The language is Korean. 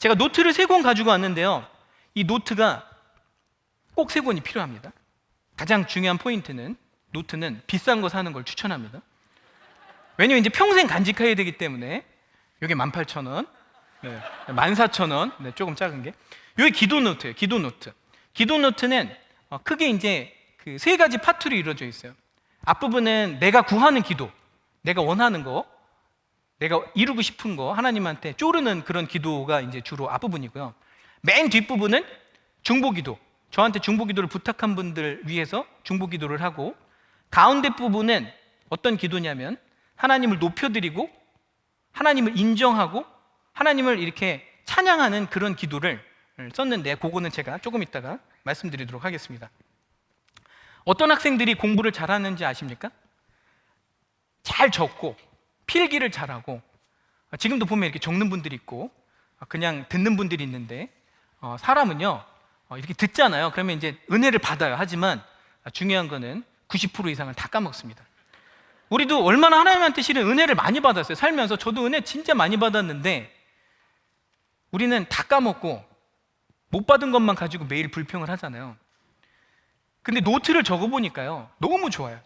제가 노트를 세 권 가지고 왔는데요. 이 노트가 꼭 세 권이 필요합니다. 가장 중요한 포인트는 노트는 비싼 거 사는 걸 추천합니다. 왜냐면 이제 평생 간직해야 되기 때문에 이게 18,000원, 네, 14,000원, 네, 조금 작은 게. 여기 기도 노트예요. 기도 노트. 기도 노트는 어, 크게 이제 그 세 가지 파트로 이루어져 있어요. 앞부분은 내가 구하는 기도, 내가 원하는 거, 내가 이루고 싶은 거 하나님한테 쪼르는 그런 기도가 이제 주로 앞부분이고요. 맨 뒷부분은 중보기도. 저한테 중보기도를 부탁한 분들 위해서 중보기도를 하고 가운데 부분은 어떤 기도냐면 하나님을 높여드리고 하나님을 인정하고 하나님을 이렇게 찬양하는 그런 기도를 썼는데 그거는 제가 조금 이따가 말씀드리도록 하겠습니다. 어떤 학생들이 공부를 잘하는지 아십니까? 잘 적고 필기를 잘하고 아, 지금도 보면 이렇게 적는 분들이 있고 아, 그냥 듣는 분들이 있는데 어, 사람은요 어, 이렇게 듣잖아요. 그러면 이제 은혜를 받아요. 하지만 아, 중요한 거는 90% 이상을 다 까먹습니다. 우리도 얼마나 하나님한테 실은 은혜를 많이 받았어요. 살면서 저도 은혜 진짜 많이 받았는데 우리는 다 까먹고 못 받은 것만 가지고 매일 불평을 하잖아요. 근데 노트를 적어 보니까요. 너무 좋아요.